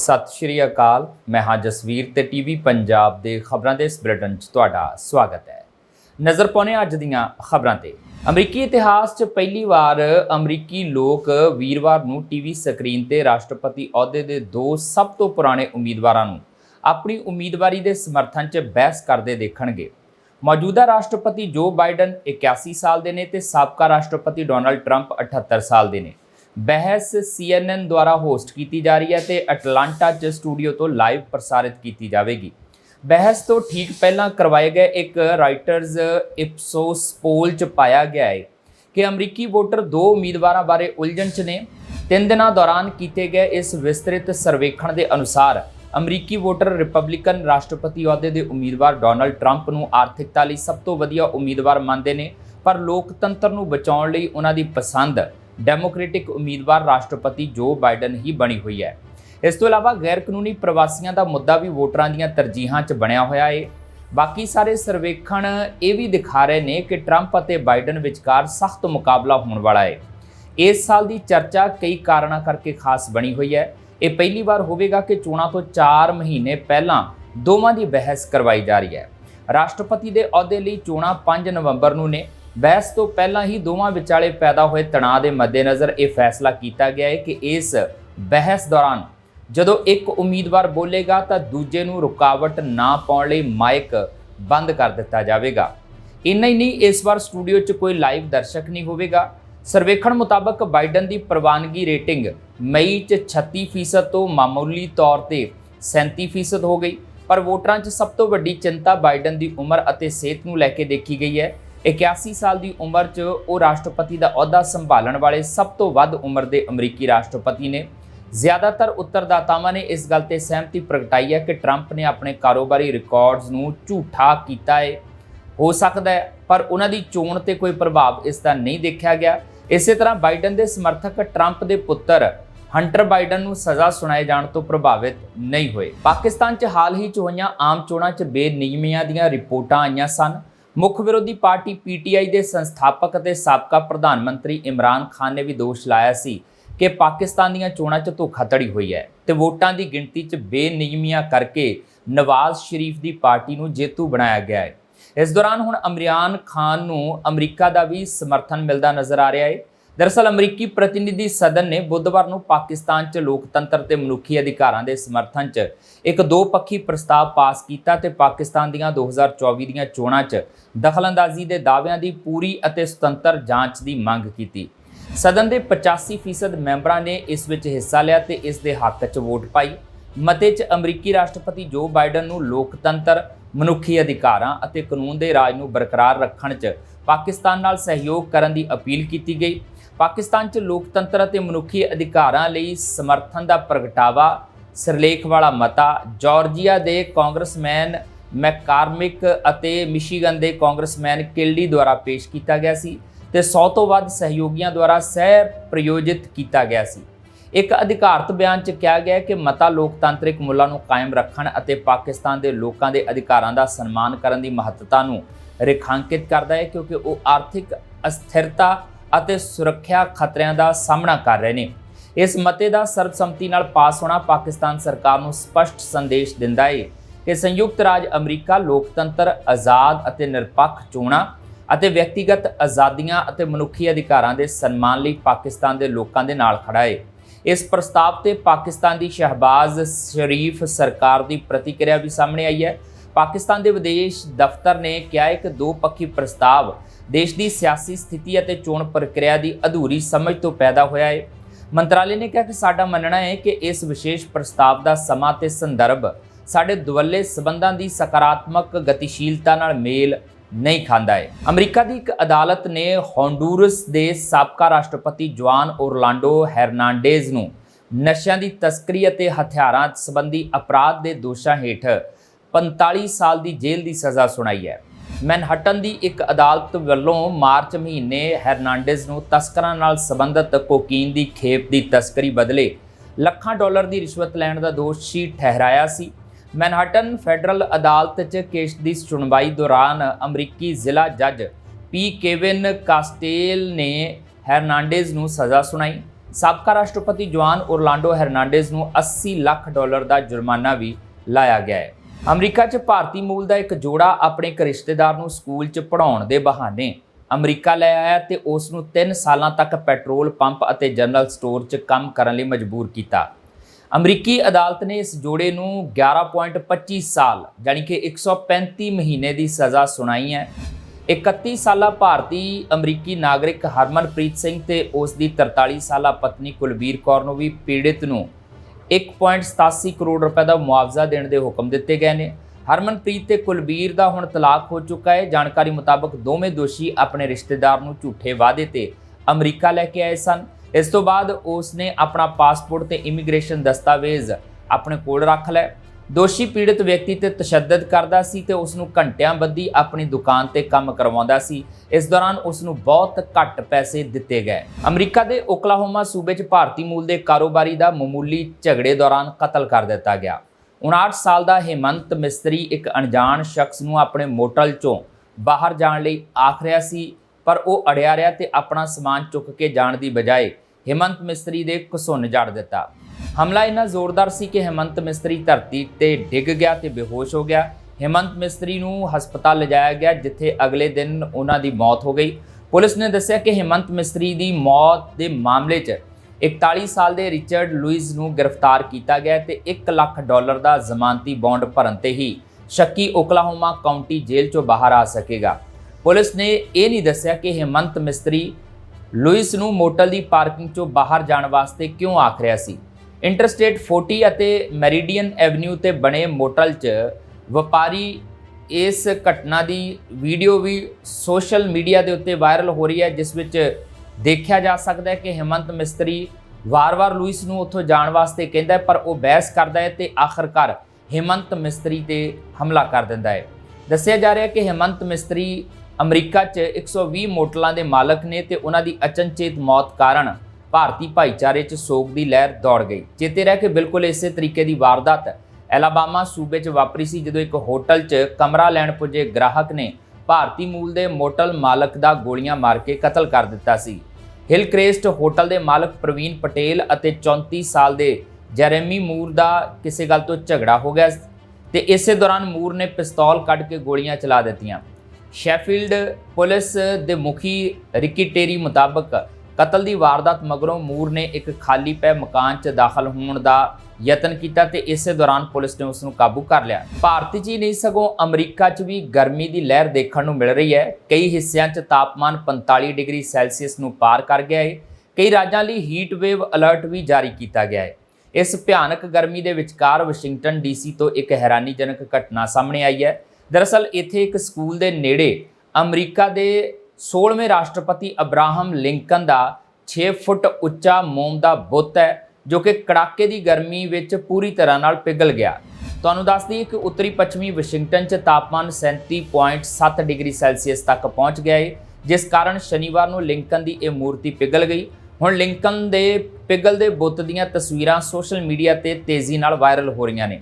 ਸਤਿ ਸ਼੍ਰੀ ਅਕਾਲ। ਮੈਂ ਹਾਂ ਜਸਵੀਰ ਤੇ ਟੀਵੀ ਪੰਜਾਬ ਦੇ ਖਬਰਾਂ ਦੇ ਇਸ ਬੁਲੇਟਿਨ 'ਚ ਤੁਹਾਡਾ ਸਵਾਗਤ ਹੈ। ਨਜ਼ਰ ਪਾਉਣੇ ਅੱਜ ਦੀਆਂ ਖਬਰਾਂ ਤੇ। ਅਮਰੀਕੀ ਇਤਿਹਾਸ 'ਚ ਪਹਿਲੀ ਵਾਰ ਅਮਰੀਕੀ ਲੋਕ ਵੀਰਵਾਰ ਨੂੰ ਟੀਵੀ ਸਕਰੀਨ ਤੇ ਰਾਸ਼ਟਰਪਤੀ ਅਹੁਦੇ ਦੇ ਦੋ ਸਭ ਤੋਂ ਪੁਰਾਣੇ ਉਮੀਦਵਾਰਾਂ ਨੂੰ ਆਪਣੀ ਉਮੀਦਵਾਰੀ ਦੇ ਸਮਰਥਨ 'ਚ ਬਹਿਸ ਕਰਦੇ ਦੇਖਣਗੇ। ਮੌਜੂਦਾ ਰਾਸ਼ਟਰਪਤੀ ਜੋ ਬਾਈਡਨ 81 ਸਾਲ ਦੇ ਨੇ ਤੇ ਸਾਬਕਾ ਰਾਸ਼ਟਰਪਤੀ ਡੋਨਲਡ ਟਰੰਪ 78 ਸਾਲ ਦੇ ਨੇ। ਬਹਿਸ CNN ਦੁਆਰਾ ਹੋਸਟ ਕੀਤੀ ਜਾ ਰਹੀ ਹੈ ਤੇ ਅਟਲਾਂਟਾ 'ਚ ਸਟੂਡੀਓ ਤੋਂ ਲਾਈਵ ਪ੍ਰਸਾਰਿਤ ਕੀਤੀ ਜਾਵੇਗੀ। ਬਹਿਸ ਤੋਂ ਠੀਕ ਪਹਿਲਾਂ ਕਰਵਾਏ ਗਏ ਇੱਕ ਰਾਈਟਰਜ਼ ਇਪਸੋਸ ਪੋਲ 'ਚ ਪਾਇਆ ਗਿਆ ਹੈ ਕਿ ਅਮਰੀਕੀ ਵੋਟਰ ਦੋ ਉਮੀਦਵਾਰਾਂ ਬਾਰੇ ਉਲਝਣ 'ਚ ਨੇ। ਤਿੰਨ ਦਿਨਾਂ ਦੌਰਾਨ ਕੀਤੇ ਗਏ ਇਸ ਵਿਸਤ੍ਰਿਤ ਸਰਵੇਖਣ ਦੇ ਅਨੁਸਾਰ ਅਮਰੀਕੀ ਵੋਟਰ ਰਿਪਬਲਿਕਨ ਰਾਸ਼ਟਰਪਤੀ ਅਹੁਦੇ ਦੇ ਉਮੀਦਵਾਰ ਡੋਨਲਡ ਟਰੰਪ ਨੂੰ ਆਰਥਿਕਤਾ ਲਈ ਸਭ ਤੋਂ ਵਧੀਆ ਉਮੀਦਵਾਰ ਮੰਨਦੇ ਨੇ, ਪਰ ਲੋਕਤੰਤਰ ਨੂੰ ਬਚਾਉਣ ਲਈ ਉਹਨਾਂ ਦੀ ਪਸੰਦ ਡੈਮੋਕ੍ਰੈਟਿਕ ਉਮੀਦਵਾਰ ਰਾਸ਼ਟਰਪਤੀ ਜੋ ਬਾਈਡਨ ਹੀ ਬਣੀ ਹੋਈ ਹੈ। ਇਸ ਤੋਂ ਇਲਾਵਾ ਗੈਰ ਕਾਨੂੰਨੀ ਪ੍ਰਵਾਸੀਆਂ ਦਾ ਮੁੱਦਾ ਵੀ ਵੋਟਰਾਂ ਦੀਆਂ ਤਰਜੀਹਾਂ 'ਚ ਬਣਿਆ ਹੋਇਆ ਏ। ਬਾਕੀ ਸਾਰੇ ਸਰਵੇਖਣ ਇਹ ਵੀ ਦਿਖਾ ਰਹੇ ਨੇ ਕਿ ਟਰੰਪ ਅਤੇ ਬਾਈਡਨ ਵਿਚਕਾਰ ਸਖਤ ਮੁਕਾਬਲਾ ਹੋਣ ਵਾਲਾ ਹੈ ਇਸ ਸਾਲ ਦੀ ਚਰਚਾ ਕਈ ਕਾਰਨਾਂ ਕਰਕੇ ਖਾਸ ਬਣੀ ਹੋਈ ਹੈ। ਇਹ ਪਹਿਲੀ ਵਾਰ ਹੋਵੇਗਾ ਕਿ ਚੋਣਾਂ ਤੋਂ 4 ਮਹੀਨੇ ਪਹਿਲਾਂ ਦੋਵਾਂ ਦੀ ਬਹਿਸ ਕਰਵਾਈ ਜਾ ਰਹੀ ਹੈ। ਰਾਸ਼ਟਰਪਤੀ ਦੇ ਅਹੁਦੇ ਲਈ ਚੋਣਾਂ 5 ਨਵੰਬਰ ਨੂੰ ਨੇ। ਬਹਿਸ ਤੋਂ ਪਹਿਲਾਂ ਹੀ ਦੋਵਾਂ ਵਿਚਾਲੇ ਪੈਦਾ ਹੋਏ ਤਣਾਅ ਦੇ ਮੱਦੇਨਜ਼ਰ ਇਹ ਫੈਸਲਾ ਕੀਤਾ ਗਿਆ ਹੈ ਕਿ ਇਸ ਬਹਿਸ ਦੌਰਾਨ ਜਦੋਂ ਇੱਕ ਉਮੀਦਵਾਰ ਬੋਲੇਗਾ ਤਾਂ ਦੂਜੇ ਨੂੰ ਰੁਕਾਵਟ ਨਾ ਪਾਉਣ ਲਈ ਮਾਈਕ ਬੰਦ ਕਰ ਦਿੱਤਾ ਜਾਵੇਗਾ। ਇੰਨਾ ਹੀ ਨਹੀਂ, ਇਸ ਵਾਰ ਸਟੂਡੀਓ 'ਚ ਕੋਈ ਲਾਈਵ ਦਰਸ਼ਕ ਨਹੀਂ ਹੋਵੇਗਾ। ਸਰਵੇਖਣ ਮੁਤਾਬਕ ਬਾਈਡਨ ਦੀ ਪ੍ਰਵਾਨਗੀ ਰੇਟਿੰਗ ਮਈ 'ਚ 36% ਤੋਂ ਮਾਮੂਲੀ ਤੌਰ ਤੇ 37% ਹੋ ਗਈ। ਪਰ ਵੋਟਰਾਂ 'ਚ ਸਭ ਤੋਂ ਵੱਡੀ ਚਿੰਤਾ ਬਾਈਡਨ ਦੀ ਉਮਰ ਅਤੇ ਸਿਹਤ ਨੂੰ ਲੈ ਕੇ ਦੇਖੀ ਗਈ ਹੈ। 81 ਸਾਲ ਦੀ ਉਮਰ 'ਚ ਉਹ ਰਾਸ਼ਟਰਪਤੀ ਦਾ ਅਹੁਦਾ ਸੰਭਾਲਣ ਵਾਲੇ ਸਭ ਤੋਂ ਵੱਧ ਉਮਰ ਦੇ ਅਮਰੀਕੀ ਰਾਸ਼ਟਰਪਤੀ ਨੇ। ਜ਼ਿਆਦਾਤਰ ਉੱਤਰਦਾਤਾਵਾਂ ਨੇ ਇਸ ਗੱਲ ਤੇ ਸਹਿਮਤੀ ਪ੍ਰਗਟਾਈ ਹੈ ਕਿ ਟਰੰਪ ਨੇ ਆਪਣੇ ਕਾਰੋਬਾਰੀ ਰਿਕਾਰਡਸ ਨੂੰ ਝੂਠਾ ਕੀਤਾ ਹੈ ਹੋ ਸਕਦਾ ਹੈ, ਪਰ ਉਹਨਾਂ ਦੀ ਚੋਣ ਤੇ ਕੋਈ ਪ੍ਰਭਾਵ ਇਸ ਦਾ ਨਹੀਂ ਦੇਖਿਆ ਗਿਆ। ਇਸੇ ਤਰ੍ਹਾਂ ਬਾਈਡਨ ਦੇ ਸਮਰਥਕ ਟਰੰਪ ਦੇ ਪੁੱਤਰ ਹੰਟਰ ਬਾਈਡਨ ਨੂੰ ਸਜ਼ਾ ਸੁਣਾਏ ਜਾਣ ਤੋਂ ਪ੍ਰਭਾਵਿਤ ਨਹੀਂ ਹੋਏ। ਪਾਕਿਸਤਾਨ 'ਚ ਹਾਲ ਹੀ 'ਚ ਹੋਈਆਂ ਆਮ ਚੋਣਾਂ 'ਚ ਬੇਨਿਯਮੀਆਂ ਦੀਆਂ ਰਿਪੋਰਟਾਂ ਆਈਆਂ ਸਨ। ਮੁੱਖ ਵਿਰੋਧੀ ਪਾਰਟੀ ਪੀਟੀਆਈ ਦੇ ਸੰਸਥਾਪਕ ਅਤੇ ਸਾਬਕਾ ਪ੍ਰਧਾਨ ਮੰਤਰੀ ਇਮਰਾਨ ਖਾਨ ਨੇ ਵੀ ਦੋਸ਼ ਲਾਇਆ ਸੀ ਕਿ ਪਾਕਿਸਤਾਨ ਦੀਆਂ ਚੋਣਾਂ 'ਚ ਧੋਖਾਧੜੀ ਹੋਈ ਹੈ ਤੇ ਵੋਟਾਂ ਦੀ ਗਿਣਤੀ 'ਚ ਬੇਨਿਯਮੀਆਂ ਕਰਕੇ ਨਵਾਜ਼ ਸ਼ਰੀਫ ਦੀ ਪਾਰਟੀ ਨੂੰ ਜੇਤੂ ਬਣਾਇਆ ਗਿਆ ਹੈ। ਇਸ ਦੌਰਾਨ ਹੁਣ ਇਮਰਾਨ ਖਾਨ ਨੂੰ ਅਮਰੀਕਾ ਦਾ ਵੀ ਸਮਰਥਨ ਮਿਲਦਾ ਨਜ਼ਰ ਆ ਰਿਹਾ ਹੈ। ਦਰਅਸਲ ਅਮਰੀਕੀ ਪ੍ਰਤੀਨਿਧੀ ਸਦਨ ਨੇ ਬੁੱਧਵਾਰ ਨੂੰ ਪਾਕਿਸਤਾਨ 'ਚ ਲੋਕਤੰਤਰ ਤੇ ਮਨੁੱਖੀ ਅਧਿਕਾਰਾਂ ਦੇ ਸਮਰਥਨ 'ਚ ਇੱਕ ਦੋ ਪੱਖੀ ਪ੍ਰਸਤਾਵ ਪਾਸ ਕੀਤਾ ਤੇ ਪਾਕਿਸਤਾਨ ਦੀਆਂ 2024 ਦੀਆਂ ਚੋਣਾਂ 'ਚ ਦਖਲਅੰਦਾਜ਼ੀ ਦੇ ਦਾਅਵਿਆਂ ਦੀ ਪੂਰੀ ਅਤੇ ਸੁਤੰਤਰ ਜਾਂਚ ਦੀ ਮੰਗ ਕੀਤੀ। ਸਦਨ ਦੇ 85% ਮੈਂਬਰਾਂ ਨੇ ਇਸ ਵਿੱਚ ਹਿੱਸਾ ਲਿਆ ਤੇ ਇਸ ਦੇ ਹੱਕ 'ਚ ਵੋਟ ਪਾਈ। ਮਤੇ 'ਚ ਅਮਰੀਕੀ ਰਾਸ਼ਟਰਪਤੀ ਜੋ ਬਾਈਡਨ ਨੂੰ ਲੋਕਤੰਤਰ, ਮਨੁੱਖੀ ਅਧਿਕਾਰਾਂ ਅਤੇ ਕਾਨੂੰਨ ਦੇ ਰਾਜ ਨੂੰ ਬਰਕਰਾਰ ਰੱਖਣ 'ਚ ਪਾਕਿਸਤਾਨ ਨਾਲ ਸਹਿਯੋਗ ਕਰਨ ਦੀ ਅਪੀਲ ਕੀਤੀ ਗਈ। ਪਾਕਿਸਤਾਨ 'ਚ ਲੋਕਤੰਤਰ ਅਤੇ ਮਨੁੱਖੀ ਅਧਿਕਾਰਾਂ ਲਈ ਸਮਰਥਨ ਦਾ ਪ੍ਰਗਟਾਵਾ, ਸਿਰਲੇਖ ਵਾਲਾ ਮਤਾ, ਜਾਰਜੀਆ ਦੇ ਕਾਂਗਰਸਮੈਨ ਮੈਕਾਰਮਿਕ ਅਤੇ ਮਿਸ਼ੀਗਨ ਦੇ ਕਾਂਗਰਸਮੈਨ ਕਿਲਡੀ ਦੁਆਰਾ ਪੇਸ਼ ਕੀਤਾ ਗਿਆ ਸੀ ਤੇ 100 ਤੋਂ ਵੱਧ ਸਹਿਯੋਗੀਆਂ ਦੁਆਰਾ ਸਹਿ ਪ੍ਰਯੋਜਿਤ ਕੀਤਾ ਗਿਆ ਸੀ। ਇੱਕ ਅਧਿਕਾਰਤ ਬਿਆਨ 'ਚ ਕਿਹਾ ਗਿਆ ਕਿ ਮਤਾ ਲੋਕਤਾਂਤਰਿਕ ਮੁੱਲਾਂ ਨੂੰ ਕਾਇਮ ਰੱਖਣ ਅਤੇ ਪਾਕਿਸਤਾਨ ਦੇ ਲੋਕਾਂ ਦੇ ਅਧਿਕਾਰਾਂ ਦਾ ਸਨਮਾਨ ਕਰਨ ਦੀ ਮਹੱਤਤਾ ਨੂੰ ਰੇਖਾਂਕਿਤ ਕਰਦਾ ਹੈ ਕਿਉਂਕਿ ਉਹ ਆਰਥਿਕ ਅਸਥਿਰਤਾ ਅਤੇ ਸੁਰੱਖਿਆ ਖਤਰਿਆਂ ਦਾ ਸਾਹਮਣਾ ਕਰ ਰਹੇ ਨੇ। ਇਸ ਮਤੇ ਦਾ ਸਰਬਸੰਮਤੀ ਨਾਲ ਪਾਸ ਹੋਣਾ ਪਾਕਿਸਤਾਨ ਸਰਕਾਰ ਨੂੰ ਸਪਸ਼ਟ ਸੰਦੇਸ਼ ਦਿੰਦਾ ਹੈ ਕਿ ਸੰਯੁਕਤ ਰਾਜ ਅਮਰੀਕਾ ਲੋਕਤੰਤਰ ਆਜ਼ਾਦ ਅਤੇ ਨਿਰਪੱਖ ਚੋਣਾਂ ਅਤੇ ਵਿਅਕਤੀਗਤ ਆਜ਼ਾਦੀਆਂ ਅਤੇ ਮਨੁੱਖੀ ਅਧਿਕਾਰਾਂ ਦੇ ਸਨਮਾਨ ਲਈ ਪਾਕਿਸਤਾਨ ਦੇ ਲੋਕਾਂ ਦੇ ਨਾਲ ਖੜਾ ਹੈ ਇਸ ਪ੍ਰਸਤਾਵ ਤੇ ਪਾਕਿਸਤਾਨ ਦੀ ਸ਼ਹਿਬਾਜ਼ ਸ਼ਰੀਫ ਸਰਕਾਰ ਦੀ ਪ੍ਰਤੀਕਿਰਿਆ ਵੀ ਸਾਹਮਣੇ ਆਈ ਹੈ। ਪਾਕਿਸਤਾਨ ਦੇ ਵਿਦੇਸ਼ ਦਫ਼ਤਰ ਨੇ ਕਿਹਾ ਹੈ ਕਿ ਦੋ ਪੱਖੀ ਪ੍ਰਸਤਾਵ ਦੇਸ਼ ਦੀ ਸਿਆਸੀ ਸਥਿਤੀ ਅਤੇ ਚੋਣ ਪ੍ਰਕਿਰਿਆ ਦੀ ਅਧੂਰੀ ਸਮਝ ਤੋਂ ਪੈਦਾ ਹੋਇਆ ਹੈ। ਮੰਤਰਾਲੇ ਨੇ ਕਿਹਾ ਕਿ ਸਾਡਾ ਮੰਨਣਾ ਹੈ ਕਿ ਇਸ ਵਿਸ਼ੇਸ਼ ਪ੍ਰਸਤਾਵ ਦਾ ਸਮਾਂ ਤੇ ਸੰਦਰਭ ਸਾਡੇ ਦੁਵੱਲੇ ਸਬੰਧਾਂ ਦੀ ਸਕਾਰਾਤਮਕ ਗਤੀਸ਼ੀਲਤਾ ਨਾਲ ਮੇਲ ਨਹੀਂ ਖਾਂਦਾ ਹੈ। ਅਮਰੀਕਾ ਦੀ ਇੱਕ ਅਦਾਲਤ ਨੇ ਹੌਂਡੂਰਸ ਦੇ ਸਾਬਕਾ ਰਾਸ਼ਟਰਪਤੀ ਜੁਆਨ ਓਰਲਾਂਡੋ ਹੈਰਨਾਂਡੇਜ਼ ਨੂੰ ਨਸ਼ਿਆਂ ਦੀ ਤਸਕਰੀ ਅਤੇ ਹਥਿਆਰਾਂ ਸੰਬੰਧੀ ਅਪਰਾਧ ਦੇ ਦੋਸ਼ਾਂ ਹੇਠ 45 ਸਾਲ ਦੀ ਜੇਲ੍ਹ ਦੀ ਸਜ਼ਾ ਸੁਣਾਈ ਹੈ। ਮੈਨਹਟਨ ਦੀ ਇੱਕ ਅਦਾਲਤ ਵੱਲੋਂ ਮਾਰਚ ਮਹੀਨੇ ਹੈਰਨਾਂਡੇਜ਼ ਨੂੰ ਤਸਕਰਾਂ ਨਾਲ ਸੰਬੰਧਿਤ ਕੋਕੀਨ ਦੀ ਖੇਪ ਦੀ ਤਸਕਰੀ ਬਦਲੇ ਲੱਖਾਂ ਡਾਲਰ ਦੀ ਰਿਸ਼ਵਤ ਲੈਣ ਦਾ ਦੋਸ਼ੀ ਠਹਿਰਾਇਆ ਸੀ। ਮੈਨਹਟਨ ਫੈਡਰਲ ਅਦਾਲਤ 'ਚ ਕੇਸ ਦੀ ਸੁਣਵਾਈ ਦੌਰਾਨ ਅਮਰੀਕੀ ਜ਼ਿਲ੍ਹਾ ਜੱਜ ਪੀ ਕੇਵਿਨ ਕਾਸਟੇਲ ਨੇ ਹੈਰਨਾਂਡੇਜ਼ ਨੂੰ ਸਜ਼ਾ ਸੁਣਾਈ। ਸਾਬਕਾ ਰਾਸ਼ਟਰਪਤੀ ਜੁਆਨ ਓਰਲਾਂਡੋ ਹਰਨਾਂਡੇਜ਼ ਨੂੰ 80 ਲੱਖ ਡਾਲਰ ਦਾ ਜੁਰਮਾਨਾ ਵੀ ਲਾਇਆ ਗਿਆ ਹੈ। ਅਮਰੀਕਾ 'ਚ ਭਾਰਤੀ ਮੂਲ ਦਾ ਇੱਕ ਜੋੜਾ ਆਪਣੇ ਇੱਕ ਰਿਸ਼ਤੇਦਾਰ ਨੂੰ ਸਕੂਲ 'ਚ ਪੜ੍ਹਾਉਣ ਦੇ ਬਹਾਨੇ ਅਮਰੀਕਾ ਲੈ ਆਇਆ ਤੇ ਉਸ ਨੂੰ 3 ਸਾਲਾਂ ਤੱਕ ਪੈਟਰੋਲ ਪੰਪ ਅਤੇ ਜਨਰਲ ਸਟੋਰ 'ਚ ਕੰਮ ਕਰਨ ਲਈ ਮਜਬੂਰ ਕੀਤਾ। ਅਮਰੀਕੀ ਅਦਾਲਤ ਨੇ ਇਸ ਜੋੜੇ ਨੂੰ 11.25 ਸਾਲ, ਯਾਨੀ ਕਿ 135 ਮਹੀਨੇ ਦੀ ਸਜ਼ਾ ਸੁਣਾਈ ਹੈ। 31 ਸਾਲਾ ਭਾਰਤੀ ਅਮਰੀਕੀ ਨਾਗਰਿਕ ਹਰਮਨਪ੍ਰੀਤ ਸਿੰਘ ਤੇ ਉਸ ਦੀ 43 ਸਾਲਾ ਪਤਨੀ ਕੁਲਬੀਰ ਕੌਰ ਨੂੰ ਵੀ ਪੀੜਿਤ ਨੂੰ 1.87 ਕਰੋੜ ਰੁਪਏ ਦਾ ਮੁਆਵਜ਼ਾ ਦੇਣ ਦੇ ਹੁਕਮ ਦਿੱਤੇ ਗਏ ਨੇ। ਹਰਮਨਪ੍ਰੀਤ ਤੇ ਕੁਲਬੀਰ ਦਾ ਹੁਣ ਤਲਾਕ ਹੋ ਚੁੱਕਾ ਹੈ। ਜਾਣਕਾਰੀ ਮੁਤਾਬਕ ਦੋਵੇਂ ਦੋਸ਼ੀ ਆਪਣੇ ਰਿਸ਼ਤੇਦਾਰ ਨੂੰ ਝੂਠੇ ਵਾਅਦੇ ਤੇ ਅਮਰੀਕਾ ਲੈ ਕੇ ਆਏ ਸਨ। ਇਸ ਤੋਂ ਬਾਅਦ ਉਸ ਨੇ ਆਪਣਾ ਪਾਸਪੋਰਟ ਤੇ ਇਮੀਗ੍ਰੇਸ਼ਨ ਦਸਤਾਵੇਜ਼ ਆਪਣੇ ਕੋਲ ਰੱਖ ਲਏ। ਦੋਸ਼ੀ ਪੀੜਤ ਵਿਅਕਤੀ ਤੇ ਤਸ਼ੱਦਦ ਕਰਦਾ ਸੀ ਤੇ ਉਸ ਨੂੰ ਘੰਟਿਆਂ ਬੱਧੀ ਆਪਣੀ ਦੁਕਾਨ ਤੇ ਕੰਮ ਕਰਵਾਉਂਦਾ ਸੀ। ਇਸ ਦੌਰਾਨ ਉਸ ਨੂੰ ਬਹੁਤ ਘੱਟ ਪੈਸੇ ਦਿੱਤੇ ਗਏ। ਅਮਰੀਕਾ ਦੇ ਓਕਲਾਹੋਮਾ ਸੂਬੇ 'ਚ ਭਾਰਤੀ ਮੂਲ ਦੇ ਕਾਰੋਬਾਰੀ ਦਾ ਮਾਮੂਲੀ ਝਗੜੇ ਦੌਰਾਨ ਕਤਲ ਕਰ ਦਿੱਤਾ ਗਿਆ। 59 ਸਾਲ ਦਾ ਹੇਮੰਤ ਮਿਸਤਰੀ ਇੱਕ ਅਣਜਾਣ ਸ਼ਖਸ ਨੂੰ ਆਪਣੇ ਮੋਟਲ 'ਚੋਂ ਬਾਹਰ ਜਾਣ ਲਈ ਆਖ ਰਿਹਾ ਸੀ, ਪਰ ਉਹ ਅੜਿਆ ਰਿਹਾ ਤੇ ਆਪਣਾ ਸਮਾਨ ਚੁੱਕ ਕੇ ਜਾਣ ਦੀ ਬਜਾਏ ਹੇਮੰਤ ਮਿਸਤਰੀ ਦੇ ਘਸੁੰਨ ਜੜ ਦਿੱਤਾ ਹਮਲਾ ਇੰਨਾ ਜ਼ੋਰਦਾਰ ਸੀ ਕਿ ਹੇਮੰਤ ਮਿਸਤਰੀ ਧਰਤੀ ਤੇ ਡਿੱਗ ਗਿਆ ਤੇ ਬੇਹੋਸ਼ ਹੋ ਗਿਆ ਹੇਮੰਤ ਮਿਸਤਰੀ ਨੂੰ ਹਸਪਤਾਲ ਲਿਜਾਇਆ ਗਿਆ ਜਿੱਥੇ ਅਗਲੇ ਦਿਨ ਉਹਨਾਂ ਦੀ ਮੌਤ ਹੋ ਗਈ ਪੁਲਿਸ ਨੇ ਦੱਸਿਆ ਕਿ ਹੇਮੰਤ ਮਿਸਤਰੀ ਦੀ ਮੌਤ ਦੇ ਮਾਮਲੇ 'ਚ 41 ਸਾਲ ਦੇ ਰਿਚਰਡ ਲੂਇਸ ਨੂੰ ਗ੍ਰਿਫਤਾਰ ਕੀਤਾ ਗਿਆ ਤੇ 1 ਲੱਖ ਡਾਲਰ ਦਾ ਜ਼ਮਾਨਤੀ ਬੌਂਡ ਭਰਨ ਤੇ ਹੀ ਸ਼ੱਕੀ ਓਕਲਾਹੋਮਾ ਕਾਉਂਟੀ ਜੇਲ੍ਹ 'ਚੋਂ ਬਾਹਰ ਆ ਸਕੇਗਾ ਪੁਲਿਸ ਨੇ ਇਹ ਨਹੀਂ ਦੱਸਿਆ ਕਿ ਹੇਮੰਤ ਮਿਸਤਰੀ ਲੂਇਸ ਨੂੰ ਮੋਟਲ ਦੀ ਪਾਰਕਿੰਗ 'ਚੋਂ ਬਾਹਰ ਜਾਣ ਵਾਸਤੇ ਕਿਉਂ ਆਖ ਰਿਹਾ ਸੀ? ਇੰਟਰਸਟੇਟ 40 ਅਤੇ ਮੈਰੀਡੀਅਨ ਐਵਨਿਊ ਤੇ ਬਣੇ ਮੋਟਲ 'ਚ ਵਪਾਰੀ ਇਸ ਘਟਨਾ ਦੀ ਵੀਡੀਓ ਵੀ ਸੋਸ਼ਲ ਮੀਡੀਆ ਦੇ ਉੱਤੇ ਵਾਇਰਲ ਹੋ ਰਹੀ ਹੈ, ਜਿਸ ਵਿੱਚ ਦੇਖਿਆ ਜਾ ਸਕਦਾ ਹੈ ਕਿ ਹਿਮੰਤ ਮਿਸਤਰੀ ਵਾਰ-ਵਾਰ ਲੂਇਸ ਨੂੰ ਉੱਥੋਂ ਜਾਣ ਵਾਸਤੇ ਕਹਿੰਦਾ ਹੈ, ਪਰ ਉਹ ਬਹਿਸ ਕਰਦਾ ਹੈ ਤੇ ਆਖਰਕਾਰ ਹਿਮੰਤ ਮਿਸਤਰੀ ਤੇ ਹਮਲਾ ਕਰ ਦਿੰਦਾ ਹੈ। ਦੱਸਿਆ ਜਾ ਰਿਹਾ ਹੈ ਕਿ ਹਿਮੰਤ ਮਿਸਤਰੀ ਅਮਰੀਕਾ 'ਚ 120 ਮੋਟਲਾਂ ਦੇ ਮਾਲਕ ਨੇ ਤੇ ਉਹਨਾਂ ਦੀ ਅਚਨਚੇਤ ਮੌਤ ਕਾਰਨ ਭਾਰਤੀ ਭਾਈਚਾਰੇ 'ਚ ਸੋਗ ਦੀ ਲਹਿਰ ਦੌੜ ਗਈ। ਚੇਤੇ ਰਹਿ ਕੇ ਬਿਲਕੁਲ ਇਸੇ ਤਰੀਕੇ ਦੀ ਵਾਰਦਾਤ ਐਲਾਬਾਮਾ ਸੂਬੇ 'ਚ ਵਾਪਰੀ ਸੀ ਜਦੋਂ ਇੱਕ ਹੋਟਲ 'ਚ ਕਮਰਾ ਲੈਣ ਪੁੱਜੇ ਗ੍ਰਾਹਕ ਨੇ ਭਾਰਤੀ ਮੂਲ ਦੇ ਮੋਟਲ ਮਾਲਕ ਦਾ ਗੋਲੀਆਂ ਮਾਰ ਕੇ ਕਤਲ ਕਰ ਦਿੱਤਾ ਸੀ। ਹਿਲ ਕ੍ਰੇਸਟ ਹੋਟਲ ਦੇ ਮਾਲਕ ਪ੍ਰਵੀਨ ਪਟੇਲ ਅਤੇ 34 ਸਾਲ ਦੇ ਜੈਰੇਮੀ ਮੂਰ ਦਾ ਕਿਸੇ ਗੱਲ ਤੋਂ ਝਗੜਾ ਹੋ ਗਿਆ ਤੇ ਇਸੇ ਦੌਰਾਨ ਮੂਰ ਨੇ ਪਿਸਤੌਲ ਕੱਢ ਕੇ ਗੋਲੀਆਂ ਚਲਾ ਦਿੱਤੀਆਂ। ਸ਼ੈਫੀਲਡ ਪੁਲਿਸ ਦੇ ਮੁਖੀ ਰਿਕੀ ਟੇਰੀ ਮੁਤਾਬਕ ਕਤਲ ਦੀ ਵਾਰਦਾਤ ਮਗਰੋਂ ਮੂਰ ਨੇ ਇੱਕ ਖਾਲੀ ਪੈ ਮਕਾਨ 'ਚ ਦਾਖਲ ਹੋਣ ਦਾ ਯਤਨ ਕੀਤਾ ਤੇ ਇਸੇ ਦੌਰਾਨ ਪੁਲਿਸ ਨੇ ਉਸ ਨੂੰ ਕਾਬੂ ਕਰ ਲਿਆ। ਭਾਰਤ 'ਚ ਹੀ ਨਹੀਂ ਸਗੋਂ ਅਮਰੀਕਾ 'ਚ ਵੀ ਗਰਮੀ ਦੀ ਲਹਿਰ ਦੇਖਣ ਨੂੰ ਮਿਲ ਰਹੀ ਹੈ। ਕਈ ਹਿੱਸਿਆਂ 'ਚ ਤਾਪਮਾਨ 45 ਡਿਗਰੀ ਸੈਲਸੀਅਸ ਨੂੰ ਪਾਰ ਕਰ ਗਿਆ ਹੈ। ਕਈ ਰਾਜਾਂ ਲਈ ਹੀਟ ਵੇਵ ਅਲਰਟ ਵੀ ਜਾਰੀ ਕੀਤਾ ਗਿਆ ਹੈ। ਇਸ ਭਿਆਨਕ ਗਰਮੀ ਦੇ ਵਿਚਕਾਰ ਵਾਸ਼ਿੰਗਟਨ ਡੀਸੀ ਤੋਂ ਇੱਕ ਹੈਰਾਨੀਜਨਕ ਘਟਨਾ ਸਾਹਮਣੇ ਆਈ ਹੈ। ਦਰਅਸਲ ਇੱਥੇ ਇੱਕ ਸਕੂਲ ਦੇ ਨੇੜੇ ਅਮਰੀਕਾ ਦੇ 16ਵੇਂ ਰਾਸ਼ਟਰਪਤੀ ਅਬਰਾਹਮ ਲਿੰਕਨ ਦਾ 6 ਫੁੱਟ ਉੱਚਾ ਮੋਮ ਦਾ ਬੁੱਤ ਹੈ, ਜੋ ਕਿ ਕੜਾਕੇ ਦੀ ਗਰਮੀ ਵਿੱਚ ਪੂਰੀ ਤਰ੍ਹਾਂ ਨਾਲ ਪਿਘਲ ਗਿਆ। ਤੁਹਾਨੂੰ ਦੱਸ ਦਈਏ ਕਿ ਉੱਤਰੀ ਪੱਛਮੀ ਵਾਸ਼ਿੰਗਟਨ 'ਚ ਤਾਪਮਾਨ 37.7 ਡਿਗਰੀ ਸੈਲਸੀਅਸ ਤੱਕ ਪਹੁੰਚ ਗਿਆ ਹੈ ਜਿਸ ਕਾਰਨ ਸ਼ਨੀਵਾਰ ਨੂੰ ਲਿੰਕਨ ਦੀ ਇਹ ਮੂਰਤੀ ਪਿਘਲ ਗਈ। ਹੁਣ ਲਿੰਕਨ ਦੇ ਪਿਘਲਦੇ ਬੁੱਤ ਦੀਆਂ ਤਸਵੀਰਾਂ ਸੋਸ਼ਲ ਮੀਡੀਆ ਤੇ ਤੇਜ਼ੀ ਨਾਲ ਵਾਇਰਲ ਹੋ ਰਹੀਆਂ ਨੇ।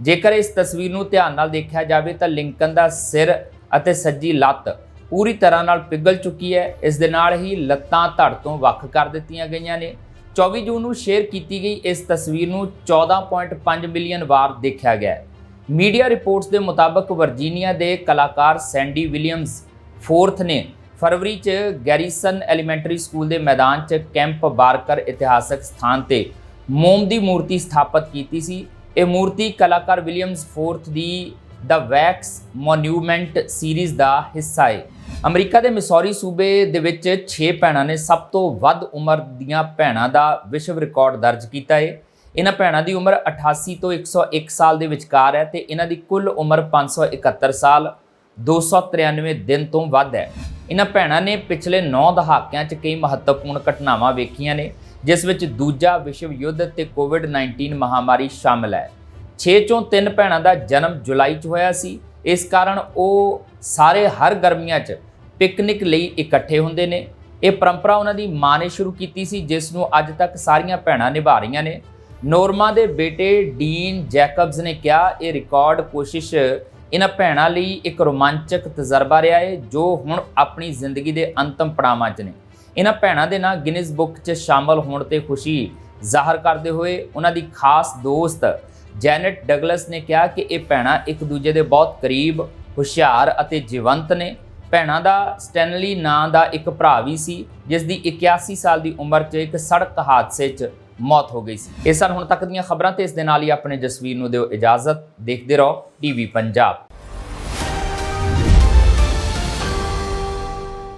ਜੇਕਰ ਇਸ ਤਸਵੀਰ ਨੂੰ ਧਿਆਨ ਨਾਲ ਦੇਖਿਆ ਜਾਵੇ ਤਾਂ ਲਿੰਕਨ ਦਾ ਸਿਰ ਅਤੇ ਸੱਜੀ ਲੱਤ ਪੂਰੀ ਤਰ੍ਹਾਂ ਨਾਲ ਪਿਘਲ ਚੁੱਕੀ ਹੈ। ਇਸ ਦੇ ਨਾਲ ਹੀ ਲੱਤਾਂ ਧੜ ਤੋਂ ਵੱਖ ਕਰ ਦਿੱਤੀਆਂ ਗਈਆਂ ਨੇ। 24 ਜੂਨ ਨੂੰ ਸ਼ੇਅਰ ਕੀਤੀ ਗਈ ਇਸ ਤਸਵੀਰ ਨੂੰ 14.5 ਮਿਲੀਅਨ ਵਾਰ ਦੇਖਿਆ ਗਿਆ ਹੈ। ਮੀਡੀਆ ਰਿਪੋਰਟਸ ਦੇ ਮੁਤਾਬਕ ਵਰਜੀਨੀਆ ਦੇ ਕਲਾਕਾਰ ਸੈਂਡੀ ਵਿਲੀਅਮਸ ਫੋਰਥ ਨੇ ਫਰਵਰੀ 'ਚ ਗੈਰੀਸਨ ਐਲੀਮੈਂਟਰੀ ਸਕੂਲ ਦੇ ਮੈਦਾਨ 'ਚ ਕੈਂਪ ਬਾਰਕਰ ਇਤਿਹਾਸਕ ਸਥਾਨ ਤੇ ਮੋਮ ਦੀ ਮੂਰਤੀ ਸਥਾਪਿਤ ਕੀਤੀ ਸੀ। ਇਹ ਮੂਰਤੀ ਕਲਾਕਾਰ ਵਿਲੀਅਮਸ ਫੋਰਥ ਦੀ ਦਾ ਵੈਕਸ ਮੋਨੂਮੈਂਟ ਸੀਰੀਜ਼ ਦਾ ਹਿੱਸਾ ਹੈ ਅਮਰੀਕਾ ਦੇ ਮਿਸੌਰੀ ਸੂਬੇ ਦੇ ਵਿੱਚ 6 ਭੈਣਾਂ ਨੇ ਸਭ ਤੋਂ ਵੱਧ ਉਮਰ ਦੀਆਂ ਭੈਣਾਂ ਦਾ ਵਿਸ਼ਵ ਰਿਕਾਰਡ ਦਰਜ ਕੀਤਾ ਹੈ ਇਹਨਾਂ ਭੈਣਾਂ ਦੀ ਉਮਰ 88 ਤੋਂ 101 ਸਾਲ ਦੇ ਵਿਚਕਾਰ ਹੈ ਤੇ ਇਹਨਾਂ ਦੀ ਕੁੱਲ ਉਮਰ 571 ਸਾਲ 293 ਦਿਨ ਤੋਂ ਵੱਧ ਹੈ। ਇਹਨਾਂ ਭੈਣਾਂ ਨੇ ਪਿਛਲੇ 9 ਦਹਾਕਿਆਂ 'ਚ ਕਈ ਮਹੱਤਵਪੂਰਨ ਘਟਨਾਵਾਂ ਵੇਖੀਆਂ ਨੇ। ਜਿਸ ਵਿੱਚ ਦੂਜਾ ਵਿਸ਼ਵ ਯੁੱਧ ਤੇ ਕੋਵਿਡ-19 ਮਹਾਮਾਰੀ ਸ਼ਾਮਲ ਹੈ। 6 ਚੋਂ 3 ਭੈਣਾਂ ਦਾ ਜਨਮ ਜੁਲਾਈ 'ਚ ਹੋਇਆ ਸੀ। ਇਸ ਕਾਰਨ ਉਹ ਸਾਰੇ ਹਰ ਗਰਮੀਆਂ 'ਚ ਪਿਕਨਿਕ ਲਈ ਇਕੱਠੇ ਹੁੰਦੇ ਨੇ। ਇਹ ਪਰੰਪਰਾ ਉਹਨਾਂ ਦੀ ਮਾਂ ਨੇ ਸ਼ੁਰੂ ਕੀਤੀ ਸੀ, ਜਿਸ ਨੂੰ ਅੱਜ ਤੱਕ ਸਾਰੀਆਂ ਭੈਣਾਂ ਨਿਭਾ ਰਹੀਆਂ ਨੇ। ਨੋਰਮਾ ਦੇ ਬੇਟੇ ਡੀਨ ਜੈਕਬਸ ਨੇ ਕਿਹਾ, ਇਹ ਰਿਕਾਰਡ ਕੋਸ਼ਿਸ਼ ਇਹਨਾਂ ਭੈਣਾਂ ਲਈ ਇੱਕ ਰੋਮਾਂਚਕ ਤਜਰਬਾ ਰਿਹਾ ਹੈ, ਜੋ ਹੁਣ ਆਪਣੀ ਜ਼ਿੰਦਗੀ ਦੇ ਅੰਤਮ ਪੜਾਵਾਂ 'ਚ ਨੇ। ਇਹਨਾਂ ਭੈਣਾਂ ਦੇ ਨਾਂ ਗਿਨੀਜ਼ ਬੁੱਕ 'ਚ ਸ਼ਾਮਲ ਹੋਣ ਤੇ ਖੁਸ਼ੀ ਜ਼ਾਹਰ ਕਰਦੇ ਹੋਏ ਉਹਨਾਂ ਦੀ ਖਾਸ ਦੋਸਤ ਜੈਨਟ ਡਗਲਸ ਨੇ ਕਿਹਾ ਕਿ ਇਹ ਭੈਣਾਂ ਇੱਕ ਦੂਜੇ ਦੇ ਬਹੁਤ ਕਰੀਬ, ਹੁਸ਼ਿਆਰ ਅਤੇ ਜੀਵੰਤ ਨੇ। ਭੈਣਾਂ ਦਾ ਸਟੈਨਲੀ ਨਾਂ ਦਾ ਇੱਕ ਭਰਾ ਵੀ ਸੀ, ਜਿਸ ਦੀ 81 ਸਾਲ ਦੀ ਉਮਰ 'ਚ ਇੱਕ ਸੜਕ ਹਾਦਸੇ 'ਚ ਮੌਤ ਹੋ ਗਈ ਸੀ। ਇਹ ਸਨ ਹੁਣ ਤੱਕ ਦੀਆਂ ਖਬਰਾਂ ਤੇ ਇਸ ਦੇ ਨਾਲ ਹੀ ਆਪਣੇ ਜਸਵੀਰ ਨੂੰ ਦਿਓ ਇਜਾਜ਼ਤ। ਦੇਖਦੇ ਰਹੋ, ਟੀਵੀ ਪੰਜਾਬ।